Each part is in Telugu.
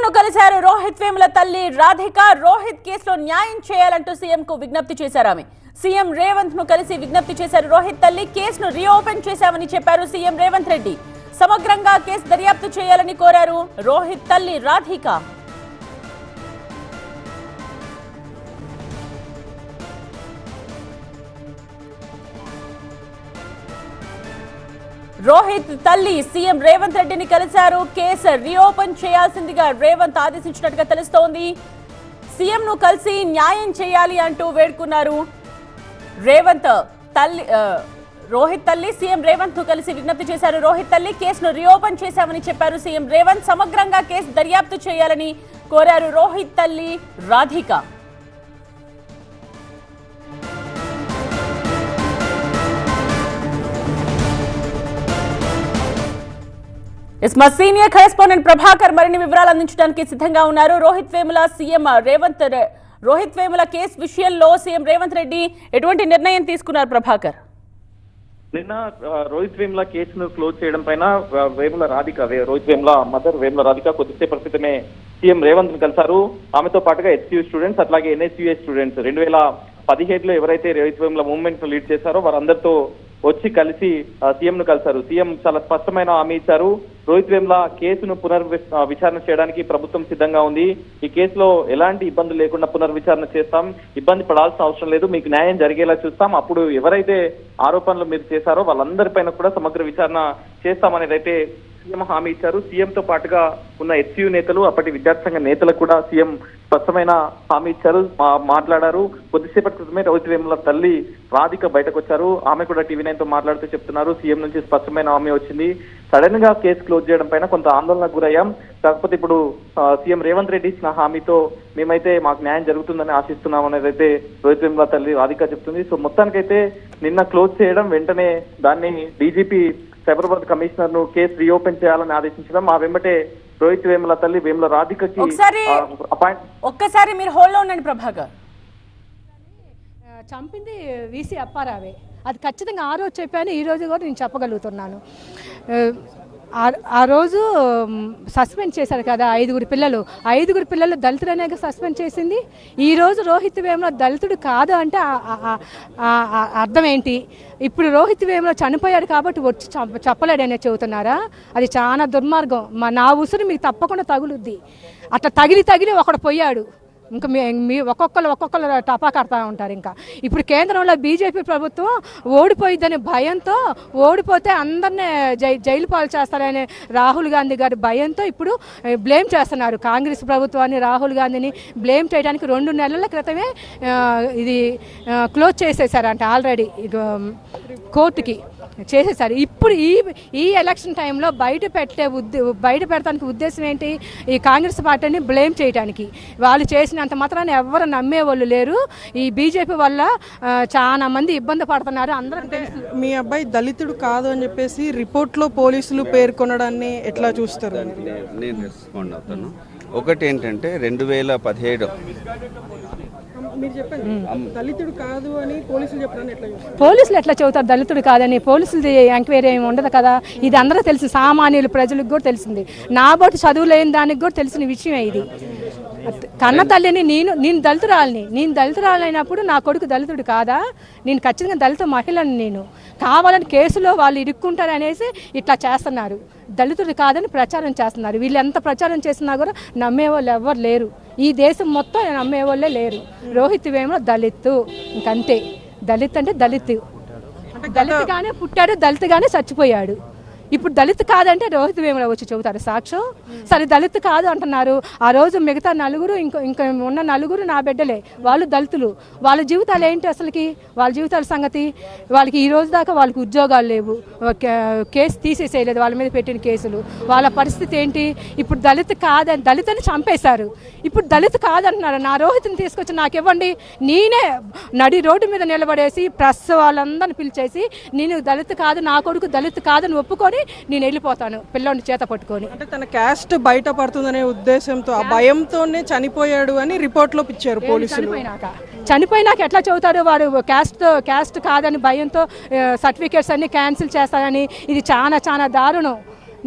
సీఎం ను కలిశారు రోహిత్ వేముల తల్లి రాధిక. రోహిత్ కేసులో న్యాయం చేయాలంటూ సీఎం కు విజ్ఞప్తి చేశారు ఆమె. సీఎం రేవంత్ను కలిసి విజ్ఞప్తి చేశారు రోహిత్ తల్లి. కేసును రీఓపెన్ చేశామని చెప్పారు సీఎం రేవంత్ రెడ్డి. సమగ్రంగా కేసు దర్యాప్తు చేయాలని కోరారు రోహిత్ తల్లి రాధిక. రోహిత్ తల్లి సీఎం రేవంత్ రెడ్డిని కలిశారు. కేసు రీఓపెన్ చేయాల్సిందిగా రేవంత్ ఆదేశించినట్టుగా తెలుస్తోంది. సీఎం ను కలిసి న్యాయం చేయాలి అంటూ వేడుకున్నారు. రేవంత్ తల్లి రోహిత్ తల్లి సీఎం రేవంత్ను కలిసి విజ్ఞప్తి చేశారు. రోహిత్ తల్లి కేసును రీఓపెన్ చేశామని చెప్పారు. సీఎం రేవంత్ సమగ్రంగా కేసు దర్యాప్తు చేయాలని కోరారు. రోహిత్ తల్లి రాధిక. ఎస్ మా సీనియర్ కరెస్పాండెంట్ ప్రభాకర్ మరిన్ని వివరాలు అందించడానికి సిద్ధంగా ఉన్నారు. రోహిత్ వేముల సీఎం రేవంత్ రోహిత్ వేముల కేసు విషయంలో సీఎం రేవంత్ రెడ్డి ఎటువంటి నిర్ణయం తీసుకున్నారు ప్రభాకర్? నిన్న రోహిత్ వేముల కేసును క్లోజ్ చేయడం పైన వేముల రాధిక రోహిత్ వేముల మదర్ వేముల రాధిక కొద్దిసేపటి క్రితమే సీఎం రేవంత్ను కలిశారు. ఆమెతో పాటుగా హెచ్సియూ స్టూడెంట్స్ అట్లాగే ఎన్ఎస్యూఏ స్టూడెంట్స్ రెండు వేల పదిహేడులో ఎవరైతే రోహిత్ వేముల మూవ్మెంట్ లీడ్ చేశారో వారందరితో వచ్చి కలిసి సీఎం ను కలిశారు. సీఎం చాలా స్పష్టమైన హామీ ఇచ్చారు. రోహిత్ వేమ్లా కేసును పునర్ విచారణ చేయడానికి ప్రభుత్వం సిద్ధంగా ఉంది. ఈ కేసులో ఎలాంటి ఇబ్బందులు లేకుండా పునర్విచారణ చేస్తాం. ఇబ్బంది పడాల్సిన అవసరం లేదు. మీకు న్యాయం జరిగేలా చూస్తాం. అప్పుడు ఎవరైతే ఆరోపణలు మీరు చేశారో వాళ్ళందరిపైన కూడా సమగ్ర విచారణ చేస్తామనేది అయితే సీఎం హామీ ఇచ్చారు. సీఎం తో పాటుగా ఉన్న హెచ్యు నేతలు అప్పటి విద్యార్థి సంఘ నేతలకు కూడా సీఎం స్పష్టమైన హామీ ఇచ్చారు. మా- మాట్లాడారు. కొద్దిసేపటి క్రితమే రౌతి వేముల తల్లి రాధిక బయటకు వచ్చారు. ఆమె కూడా టీవీ నైన్తో మాట్లాడుతూ చెప్తున్నారు. సీఎం నుంచి స్పష్టమైన హామీ వచ్చింది. సడన్గా కేసు క్లోజ్ చేయడం పైన కొంత ఆందోళనకు గురయ్యాం. కాకపోతే ఇప్పుడు సీఎం రేవంత్ రెడ్డి ఇచ్చిన హామీతో మేమైతే మాకు న్యాయం జరుగుతుందని ఆశిస్తున్నాం అనేది అయితే రోహిత్ వేముల తల్లి రాధిక చెప్తుంది. సో మొత్తానికైతే నిన్న క్లోజ్ చేయడం వెంటనే దాన్ని డీజీపీ సైబరాబాద్ కమిషనర్ను కేసు రీఓపెన్ చేయాలని ఆదేశించడం ఆ వెంబటే రోహిత్ వేముల తల్లి వేముల రాధికకి ఒక్కసారి మీరు హోల్డ్లో ఉండండి ప్రభాకర్. చంపింది వీసీ అప్పారావే. అది ఖచ్చితంగా ఆ రోజు చెప్పాను ఈ రోజు కూడా నేను చెప్పగలుగుతున్నాను. ఆ, ఆ రోజు సస్పెండ్ చేశారు కదా ఐదుగురు పిల్లలు. ఐదుగురు పిల్లలు దళితులనే సస్పెండ్ చేసింది. ఈ రోజు రోహిత్ వేమలో దళితుడు కాదు అంటే అర్థం ఏంటి? ఇప్పుడు రోహిత్ వేమలో చనిపోయాడు కాబట్టి వచ్చి చంప- చెప్పలేడనే చెబుతున్నారా? అది చాలా దుర్మార్గం. మా నా ఉసురు మీకు తప్పకుండా తగులుద్ది. అట్లా తగిలి తగిలి ఒకడు పోయాడు. ఇంకా మీ మీ ఒక్కొక్కరు ఒక్కొక్కరు టపా కడతా ఉంటారు ఇంకా. ఇప్పుడు కేంద్రంలో బీజేపీ ప్రభుత్వం ఓడిపోయిద్దని భయంతో ఓడిపోతే అందరినీ జై జైలు పాలు చేస్తారనే రాహుల్ గాంధీ గారి భయంతో ఇప్పుడు బ్లేమ్ చేస్తున్నారు. కాంగ్రెస్ ప్రభుత్వాన్ని రాహుల్ గాంధీని బ్లేమ్ చేయడానికి రెండు నెలల క్రితమే ఇది క్లోజ్ చేసేసారంట ఆల్రెడీ. కోర్టుకి. చేసేసారు. ఇప్పుడు ఈ ఈ ఎలక్షన్ టైంలో బయట పెట్టే ఉద్దే బయట పెడతానికి ఉద్దేశం ఏంటి? ఈ కాంగ్రెస్ పార్టీని బ్లేమ్ చేయడానికి వాళ్ళు చేసినంత మాత్రాన్ని ఎవరు నమ్మేవాళ్ళు లేరు. ఈ బీజేపీ వల్ల చాలా మంది ఇబ్బంది పడుతున్నారు. అందరికి తెలుసు. మీ అబ్బాయి దళితుడు కాదు అని చెప్పేసి రిపోర్ట్లో పోలీసులు పేర్కొనడాన్ని ఎట్లా చూస్తారు? నేను రెస్పాండ్ అవుతాను ఒకటి ఏంటంటే రెండు వేల పదిహేడు దళితుడు కాదు అని పోలీసులు ఎట్లా పోలీసులు ఎట్లా చెబుతారు? దళితుడు కాదని పోలీసులది ఎంక్వైరీ ఏమి ఉండదు కదా? ఇది అందరూ తెలిసి. సామాన్యులు ప్రజలకు కూడా తెలిసింది. నా బోటు చదువు లేని దానికి కూడా తెలిసిన విషయమే ఇది. కన్న తల్లిని నేను నేను దళితురాలని. నేను దళితురాలైనప్పుడు నా కొడుకు దళితుడు కాదా? నేను ఖచ్చితంగా దళిత మహిళను నేను. కావాలని కేసులో వాళ్ళు ఇరుక్కుంటారు అనేసి ఇట్లా చేస్తున్నారు. దళితుడు కాదని ప్రచారం చేస్తున్నారు. వీళ్ళు ఎంత ప్రచారం చేసినా కూడా నమ్మేవాళ్ళు ఎవ్వరు లేరు. ఈ దేశం మొత్తం నమ్మేవాళ్ళే లేరు. రోహిత్ వేమో దళిత్. ఇంకంతే. దళిత్ అంటే దళిత్. దళిత్గానే పుట్టాడు దళిత్గానే చచ్చిపోయాడు. ఇప్పుడు దళిత్ కాదంటే రోహిత్ వేముల వచ్చి చెబుతారు సాక్షు. సరే దళిత్ కాదు అంటున్నారు. ఆ రోజు మిగతా నలుగురు ఇంకో ఇంకా ఉన్న నలుగురు నా బిడ్డలే. వాళ్ళు దళితులు. వాళ్ళ జీవితాలు ఏంటి అసలుకి? వాళ్ళ జీవితాల సంగతి? వాళ్ళకి ఈ రోజు దాకా వాళ్ళకి ఉద్యోగాలు లేవు. కేసు తీసేసేయలేదు వాళ్ళ మీద పెట్టిన కేసులు. వాళ్ళ పరిస్థితి ఏంటి? ఇప్పుడు దళిత్ కాదని దళితుని చంపేశారు. ఇప్పుడు దళిత్ కాదంటున్నారు. నా రోహిత్ని తీసుకొచ్చి నాకు ఇవ్వండి. నేనే నడి రోడ్డు మీద నిలబడేసి ప్రెస్ వాళ్ళందరిని పిలిచేసి నేను దళిత్ కాదు నా కొడుకు దళిత్ కాదని ఒప్పుకొని నేను వెళ్ళిపోతాను పిల్లోని చేత పట్టుకొని. అంటే తన క్యాస్ట్ బయట పడుతుందనే ఉద్దేశంతో ఆ భయంతోనే చనిపోయాడు అని రిపోర్ట్లో ఇచ్చారు పోలీసులు. చనిపోయినాక? చనిపోయినాక ఎట్లా చెబుతాడు వాడు? క్యాస్ట్ క్యాస్ట్ కాదని భయంతో సర్టిఫికేట్స్ అన్ని క్యాన్సిల్ చేస్తారని ఇది చాలా చాలా దారుణం.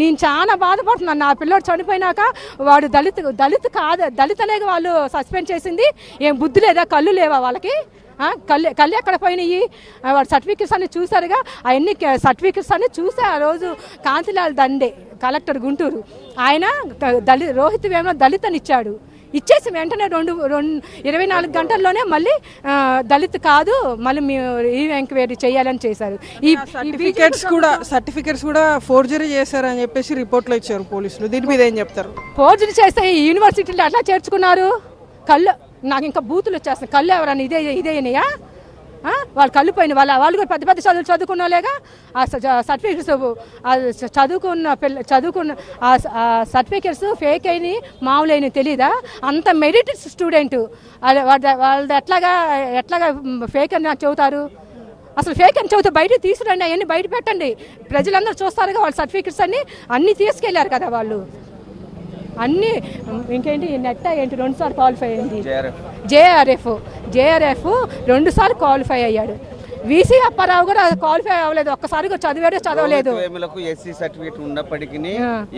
నేను చాలా బాధపడుతున్నాను. నా పిల్లోడు చనిపోయినాక వాడు దళిత దళిత కాదు దళితనే వాళ్ళు సస్పెండ్ చేసింది. ఏం బుద్ధి లేదా? కళ్ళు లేవా వాళ్ళకి? కళ్ళు కళ్ళు ఎక్కడ పోయినాయి? వాడు సర్టిఫికెట్స్ అన్ని చూసారుగా అవన్నీ సర్టిఫికెట్స్ అన్ని చూసా ఆ రోజు కాంతిలాల్ దండే కలెక్టర్ గుంటూరు. ఆయన దళి రోహిత్ వేమలో దళితని ఇచ్చాడు. ఇచ్చేసి వెంటనే రెండు రెండు ఇరవై నాలుగు గంటల్లోనే మళ్ళీ దళిత్ కాదు మళ్ళీ మేము ఈ ఎంక్వైరీ చేయాలని చేశారు. ఈ సర్టిఫికేట్స్ కూడా సర్టిఫికేట్స్ కూడా ఫోర్జరీ చేశారని చెప్పేసి రిపోర్ట్లో ఇచ్చారు పోలీసులు. దీని మీద ఏం చెప్తారు? ఫోర్జరీ చేస్తే ఈ యూనివర్సిటీలో అట్లా చేర్చుకున్నారు? కళ్ళు నాకు ఇంకా బూతులు వచ్చేస్తున్నాయి. కళ్ళు ఎవరన్నా ఇదే ఇదేనయా వాళ్ళు కళ్ళు పోయిన వాళ్ళ వాళ్ళు కూడా పెద్ద పెద్ద చదువులు చదువుకున్నోలేగా ఆ సర్టిఫికెట్స్ చదువుకున్న పిల్ల చదువుకున్న ఆ సర్టిఫికెట్స్ ఫేక్ అయినాయి మామూలు అయినాయి తెలీదా? అంత మెరిట్ స్టూడెంట్ వాళ్ళది ఎట్లాగా ఎట్లాగా ఫేక్ అని నాకు చెబుతారు? అసలు ఫేక్ అని చెబుతే బయట తీసుకురండి అవన్నీ బయట పెట్టండి. ప్రజలందరూ చూస్తారుగా వాళ్ళ సర్టిఫికెట్స్ అన్ని. అన్నీ తీసుకెళ్ళారు కదా వాళ్ళు. అన్నీ ఇంకేంటి నెట్ ఏంటి? రెండు సార్లు క్వాలిఫై అయింది. జేఆర్ఎఫ్. జేఆర్ఎఫ్. జేఆర్ఎఫ్ రెండు సార్లు క్వాలిఫై అయ్యాడు. వీసీ అప్పారావు కూడా క్వాలిఫై అవ్వలేదు. ఒక్కసారి కూడా చదివాడే చదవలేదు. వేములకు ఎస్సీ సర్టిఫికేట్ ఉన్నప్పటికీ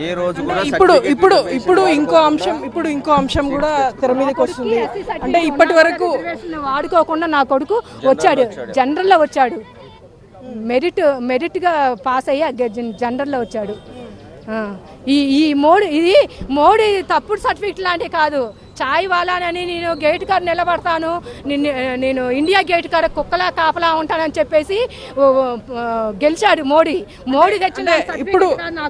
ఏ రోజు కూడా ఇప్పుడు ఇప్పుడు ఇప్పుడు ఇంకో అంశం ఇప్పుడు ఇంకో అంశం కూడా తెర మీదకి వస్తుంది. అంటే ఇప్పటి వరకు వాడుకోకుండా నా కొడుకు వచ్చాడు. జనరల్లో వచ్చాడు. మెరిట్ మెరిట్గా పాస్ అయ్యి జనరల్లో వచ్చాడు. ఈ ఈ మోడీ ఇది మోడీ తప్పుడు సర్టిఫికెట్ లాంటివి కాదు. చాయ్ వాలానని నేను గేట్ కాడ నిలబడతాను. నిన్ను నేను ఇండియా గేట్ కాడ కుక్కలా కాపలా ఉంటానని చెప్పేసి గెలిచాడు మోడీ. మోడీ తెచ్చిన ఇప్పుడు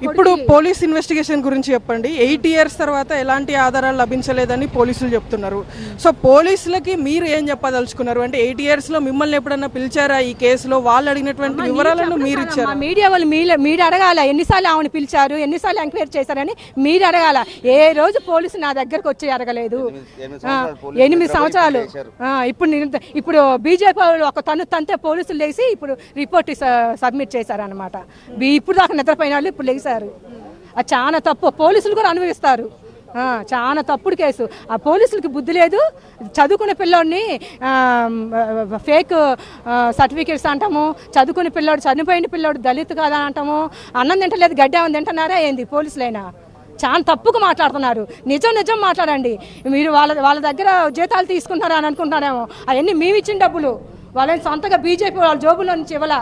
ఇప్పుడు. పోలీస్ ఇన్వెస్టిగేషన్ గురించి చెప్పండి. ఎయిట్ ఇయర్స్ తర్వాత ఎలాంటి ఆధారాలు లభించలేదని పోలీసులు చెప్తున్నారు. సో పోలీసులకి మీరు ఏం చెప్పదలుచుకున్నారు? అంటే ఎయిట్ ఇయర్స్లో మిమ్మల్ని ఎప్పుడన్నా పిలిచారా ఈ కేసులో? వాళ్ళు అడిగినటువంటి వివరాలను మీరు ఇచ్చారు? మీడియా వాళ్ళు మీరు అడగాల? ఎన్నిసార్లు ఆమెను పిలిచారు? ఎన్నిసార్లు ఎంక్వైరీ చేశారని మీరు అడగాల? ఏ రోజు పోలీసు నా దగ్గరకు వచ్చి అడగలేదు. ఎనిమిది సంవత్సరాలు ఇప్పుడు ఇప్పుడు బీజేపీ వాళ్ళు ఒక తను తంతే పోలీసులు లేచి ఇప్పుడు రిపోర్ట్ సబ్మిట్ చేశారనమాట ఇప్పుడు దాకా నిద్రపోయిన వాళ్ళు ఇప్పుడు లేచారు. అది చాలా తప్పు. పోలీసులు కూడా అనుభవిస్తారు. చాలా తప్పుడు కేసు. ఆ పోలీసులకి బుద్ధి లేదు. చదువుకునే పిల్లోడిని ఫేక్ సర్టిఫికేట్స్ అంటాము. చదువుకునే పిల్లోడు చనిపోయిన పిల్లోడు దళిత్ కాదా అంటాము. అన్నం తింటలేదు గడ్డి తింటున్నారా ఏంది పోలీసులైనా? చాలా తప్పుగా మాట్లాడుతున్నారు. నిజం నిజం మాట్లాడండి. మీరు వాళ్ళ వాళ్ళ దగ్గర జీతాలు తీసుకుంటారా అని అనుకుంటున్నారేమో. అవన్నీ మేము ఇచ్చిన డబ్బులు. వాళ్ళని సొంతగా బీజేపీ వాళ్ళ జోబులో నుంచి ఇవ్వాల?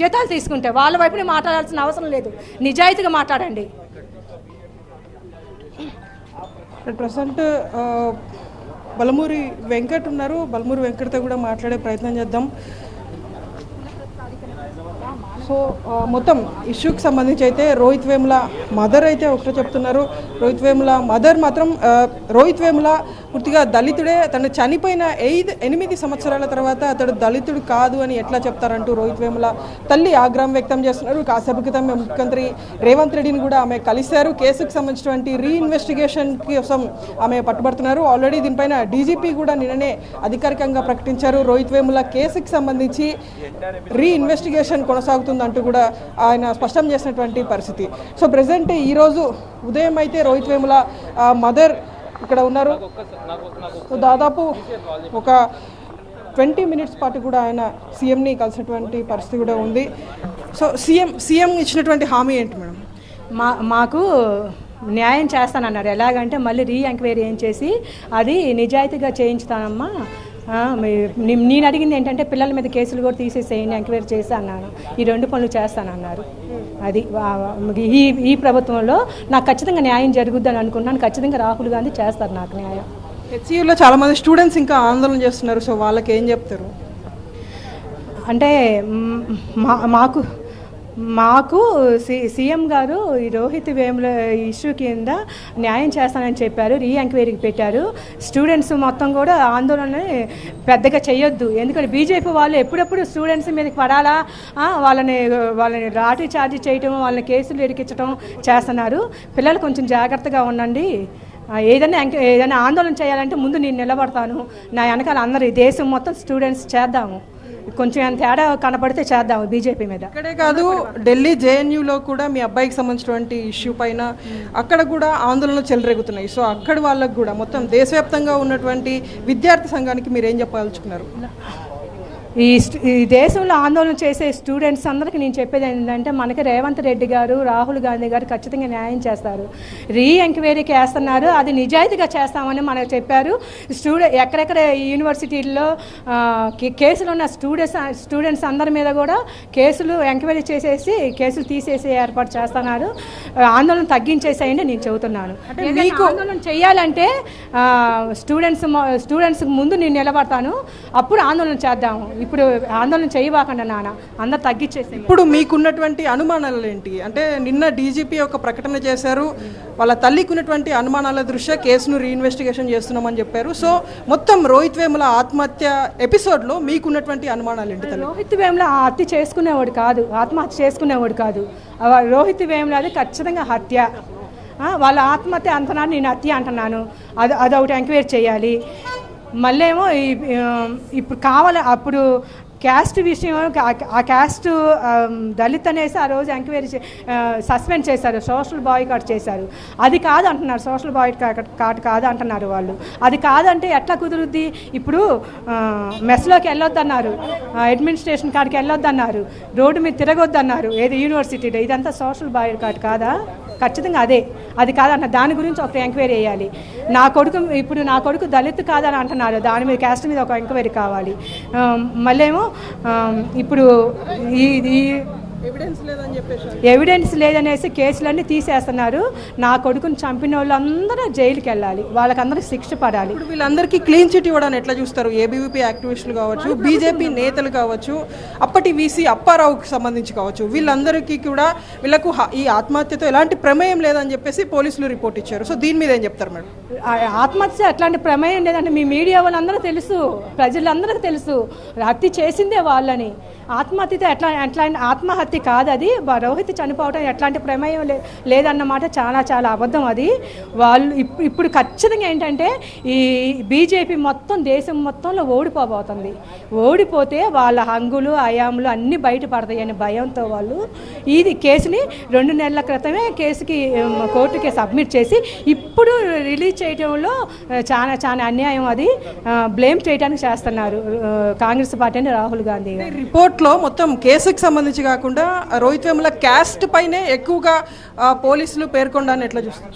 జీతాలు తీసుకుంటే వాళ్ళ వైపునే మాట్లాడాల్సిన అవసరం లేదు. నిజాయితీగా మాట్లాడండి. ప్రజెంట్ బలమూరి వెంకట్ ఉన్నారు. బలమూరి వెంకట్తో కూడా మాట్లాడే ప్రయత్నం చేద్దాం. సో మొత్తం ఇష్యూకి సంబంధించి అయితే రోహిత్ వేముల మదర్ అయితే ఒకటే చెప్తున్నారు. రోహిత్ వేముల మదర్ మాత్రం రోహిత్ వేముల పూర్తిగా దళితుడే తను చనిపోయిన ఐదు ఎనిమిది సంవత్సరాల తర్వాత అతడు దళితుడు కాదు అని ఎట్లా చెప్తారంటూ రోహిత్ వేముల తల్లి ఆగ్రహం వ్యక్తం చేస్తున్నారు. కాసేపు క్రితం ముఖ్యమంత్రి రేవంత్ రెడ్డిని కూడా ఆమె కలిశారు. కేసుకు సంబంధించినటువంటి రీఇన్వెస్టిగేషన్ కోసం ఆమె పట్టుబడుతున్నారు. ఆల్రెడీ దీనిపైన డీజీపీ కూడా నిన్ననే అధికారికంగా ప్రకటించారు. రోహిత్ వేముల కేసుకు సంబంధించి రీఇన్వెస్టిగేషన్ కొనసాగుతుందంటూ కూడా ఆయన స్పష్టం చేసినటువంటి పరిస్థితి. సో ప్రజెంట్ ఈరోజు ఉదయం అయితే రోహిత్ వేముల మదర్ ఇక్కడ ఉన్నారు. సో దాదాపు ఒక ట్వంటీ మినిట్స్ పాటు కూడా ఆయన సీఎంని కలిసినటువంటి పరిస్థితి కూడా ఉంది. సో సీఎం సీఎం ఇచ్చినటువంటి హామీ ఏంటి మేడం? మా మాకు న్యాయం చేస్తానన్నారు. ఎలాగంటే మళ్ళీ రీ ఎంక్వైరీ ఏం చేసి అది నిజాయితీగా చేయించుతానమ్మా. నేను అడిగింది ఏంటంటే పిల్లల మీద కేసులు కూడా తీసేసేయండి ఎంక్వైరీ చేసి అన్నాను. ఈ రెండు పనులు చేస్తానన్నారు అది ఈ ఈ ప్రభుత్వంలో నాకు ఖచ్చితంగా న్యాయం జరుగుద్దని అనుకున్నాను. ఖచ్చితంగా రాహుల్ గాంధీ చేస్తారు నాకు న్యాయం. హెచ్సియూలో చాలా మంది స్టూడెంట్స్ ఇంకా ఆందోళన చేస్తున్నారు. సో వాళ్ళకి ఏం చెప్తారు? అంటే మాకు మాకు సి సీఎం గారు ఈ రోహిత్ వేముల ఇష్యూ కింద న్యాయం చేస్తానని చెప్పారు రీ ఎంక్వైరీకి పెట్టారు. స్టూడెంట్స్ మొత్తం కూడా ఆందోళన పెద్దగా చేయొద్దు. ఎందుకంటే బీజేపీ వాళ్ళు ఎప్పుడెప్పుడు స్టూడెంట్స్ మీదకి పడాలా? వాళ్ళని వాళ్ళని రాటి ఛార్జ్ చేయటం వాళ్ళని కేసులు ఇరికించడం చేస్తున్నారు. పిల్లలు కొంచెం జాగ్రత్తగా ఉండండి. ఏదైనా ఏదైనా ఆందోళన చేయాలంటే ముందు నేను నిలబడతాను. నా వెనకాల అందరు ఈ దేశం మొత్తం స్టూడెంట్స్ చేద్దాము. కొంచెం తేడా కనపడితే చేద్దాం బీజేపీ మీద. ఇక్కడే కాదు ఢిల్లీ జేఎన్యూలో కూడా మీ అబ్బాయికి సంబంధించినటువంటి ఇష్యూ పైన అక్కడ కూడా ఆందోళనలు చెలరేగుతున్నాయి. సో అక్కడ వాళ్ళకు కూడా మొత్తం దేశవ్యాప్తంగా ఉన్నటువంటి విద్యార్థి సంఘానికి మీరు ఏం చెప్పదలుచుకున్నారు? ఈ ఈ దేశంలో ఆందోళన చేసే స్టూడెంట్స్ అందరికీ నేను చెప్పేది ఏంటంటే మనకి రేవంత్ రెడ్డి గారు రాహుల్ గాంధీ గారు ఖచ్చితంగా న్యాయం చేస్తారు. రీ ఎంక్వైరీకి వేస్తున్నారు అది నిజాయితీగా చేస్తామని మనకు చెప్పారు. స్టూడెంట్ ఎక్కడెక్కడ యూనివర్సిటీల్లో కేసులు ఉన్న స్టూడెంట్స్ స్టూడెంట్స్ అందరి మీద కూడా కేసులు ఎంక్వైరీ చేసేసి కేసులు తీసేసి ఏర్పాటు చేస్తున్నారు. ఆందోళన తగ్గించేసేయండి నేను చెబుతున్నాను. మీకు ఆందోళన చేయాలంటే స్టూడెంట్స్ స్టూడెంట్స్ ముందు నేను నిలబడతాను. అప్పుడు ఆందోళన చేద్దాము. ఇప్పుడు ఆందోళన చేయవాకండి నాన్న. అందరు తగ్గించేసి ఇప్పుడు మీకున్నటువంటి అనుమానాలు ఏంటి అంటే నిన్న డీజీపీ ఒక ప్రకటన చేశారు. వాళ్ళ తల్లికి ఉన్నటువంటి అనుమానాల దృష్ట్యా కేసును రీఇన్వెస్టిగేషన్ చేస్తున్నామని చెప్పారు. సో మొత్తం రోహిత్ వేముల ఆత్మహత్య ఎపిసోడ్లో మీకున్నటువంటి అనుమానాలు ఏంటి తల్లి? రోహిత్ వేముల హత్య చేసుకునేవాడు కాదు. ఆత్మహత్య చేసుకునేవాడు కాదు. రోహిత్ వేముల అది ఖచ్చితంగా హత్య. వాళ్ళ ఆత్మహత్య అంటున్నాను నేను హత్య అంటున్నాను. అది అదొకటి ఎంక్వైరీ చేయాలి. మళ్ళీ ఏమో ఈ- ఇప్పుడు కావాలి అప్పుడు క్యాస్ట్ విషయం ఆ- క్యాస్ట్ దళిత్ అనేసి ఆ రోజు ఎంక్వైరీ సస్పెండ్ చేశారు. సోషల్ బాయ్కాట్ చేశారు. అది కాదు అంటున్నారు. సోషల్ బాయ్ కాట్ కాదు అంటున్నారు వాళ్ళు. అది కాదంటే ఎట్లా కుదురుద్ది? ఇప్పుడు మెస్లోకి వెళ్ళొద్దన్నారు. అడ్మినిస్ట్రేషన్ కాడికి వెళ్ళొద్దన్నారు. రోడ్డు మీద తిరగొద్దన్నారు. ఏది? యూనివర్సిటీలో ఇదంతా సోషల్ బాయ్ కాట్ కాదా? ఖచ్చితంగా అదే. అది కాదన్న దాని గురించి ఒక ఎంక్వైరీ వేయాలి నా కొడుకు ఇప్పుడు నా కొడుకు దళిత్ కాదని అంటున్నారు. దాని మీద క్యాస్ట్ మీద ఒక ఎంక్వైరీ కావాలి. మళ్ళీ మళ్ళేమో ఇప్పుడు ఈ ఈ ఎవిడెన్స్ లేదని చెప్పేసి ఎవిడెన్స్ లేదనేసి కేసులన్నీ తీసేస్తున్నారు. నా కొడుకుని చంపిన వాళ్ళందరూ జైలుకి వెళ్ళాలి. వాళ్ళకందరూ శిక్ష పడాలి. వీళ్ళందరికీ క్లీన్ చిట్ ఇవ్వడాన్ని ఎట్లా చూస్తారు? ఏబీవీపీ యాక్టివిస్టులు కావచ్చు బీజేపీ నేతలు కావచ్చు అప్పటి వీసీ అప్పారావుకి సంబంధించి కావచ్చు వీళ్ళందరికీ కూడా వీళ్ళకు ఈ ఆత్మహత్యతో ఎలాంటి ప్రమేయం లేదని చెప్పేసి పోలీసులు రిపోర్ట్ ఇచ్చారు. సో దీని మీద ఏం చెప్తారు మేడం? ఆత్మహత్య అట్లాంటి ప్రమేయం లేదంటే మీ మీడియా వాళ్ళందరూ తెలుసు. ప్రజలందరికీ తెలుసు. హత్య చేసిందే వాళ్ళని. ఆత్మహత్యతో ఎట్లా ఎట్లా ఆత్మహత్య కాదు అది. రోహిత్ చనిపోవడం ఎట్లాంటి ప్రమేయం లే లేదన్నమాట. చాలా చాలా అబద్ధం అది. వాళ్ళు ఇప్- ఇప్పుడు ఖచ్చితంగా ఏంటంటే ఈ బీజేపీ మొత్తం దేశం మొత్తంలో ఓడిపోబోతుంది. ఓడిపోతే వాళ్ళ హంగులు అయాములు అన్నీ బయటపడతాయి అనే భయంతో వాళ్ళు ఇది కేసుని రెండు నెలల క్రితమే కేసుకి కోర్టుకి సబ్మిట్ చేసి ఇప్పుడు రిలీజ్ చేయడంలో చాలా చాలా అన్యాయం అది. బ్లేమ్ చేయడానికి చేస్తున్నారు కాంగ్రెస్ పార్టీ అని రాహుల్ గాంధీ రిపోర్ట్లో మొత్తం కేసుకి సంబంధించి కాకుండా కూడా రోహిత్ వేముల క్యాస్ట్ పైనే ఎక్కువగా పోలీసులు పేర్కొండాలని ఎట్లా చూస్తారు?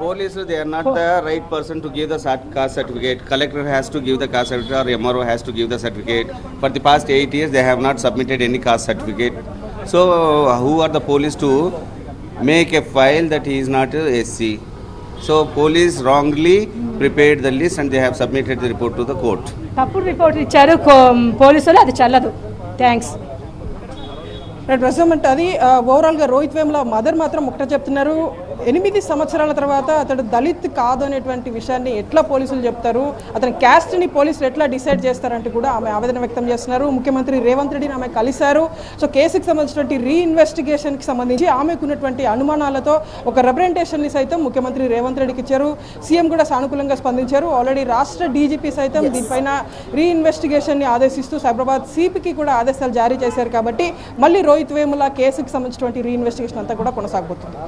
పోలీసులు they are not right person to give the caste certificate collector has to give the caste certificate or MRO has to give the certificate for the past eight years they have not submitted any caste certificate so who are the police to make a file that is not SC so police wrongly prepared the list and they have submitted the report to the court తప్పుడు రిపోర్ట్ ఇచ్చారు పోలీసులు అది చల్లదు. థ్యాంక్స్ రైట్ ప్రస్తుతం అంటే అది ఓవరాల్గా రోహిత్ వేముల మదర్ మాత్రం ఒకటే చెప్తున్నారు. ఎనిమిది సంవత్సరాల తర్వాత అతడు దళిత్ కాదు అనేటువంటి విషయాన్ని ఎట్లా పోలీసులు చెప్తారు? అతని క్యాస్ట్ని పోలీసులు ఎట్లా డిసైడ్ చేస్తారంటూ కూడా ఆమె ఆవేదన వ్యక్తం చేస్తున్నారు. ముఖ్యమంత్రి రేవంత్ రెడ్డిని ఆమె కలిశారు. సో కేసుకి సంబంధించినటువంటి రీఇన్వెస్టిగేషన్కి సంబంధించి ఆమెకు ఉన్నటువంటి అనుమానాలతో ఒక రిప్రజెంటేషన్ని సైతం ముఖ్యమంత్రి రేవంత్ రెడ్డికి ఇచ్చారు. సీఎం కూడా సానుకూలంగా స్పందించారు. ఆల్రెడీ రాష్ట్ర డీజీపీ సైతం దీనిపైన రీఇన్వెస్టిగేషన్ని ఆదేశిస్తూ సైబరాబాద్ సిపికి కూడా ఆదేశాలు జారీ చేశారు కాబట్టి మళ్ళీ రోహిత్ వేముల కేసుకి సంబంధించినటువంటి రీఇన్వెస్టిగేషన్ అంతా కూడా కొనసాగబోతుంది.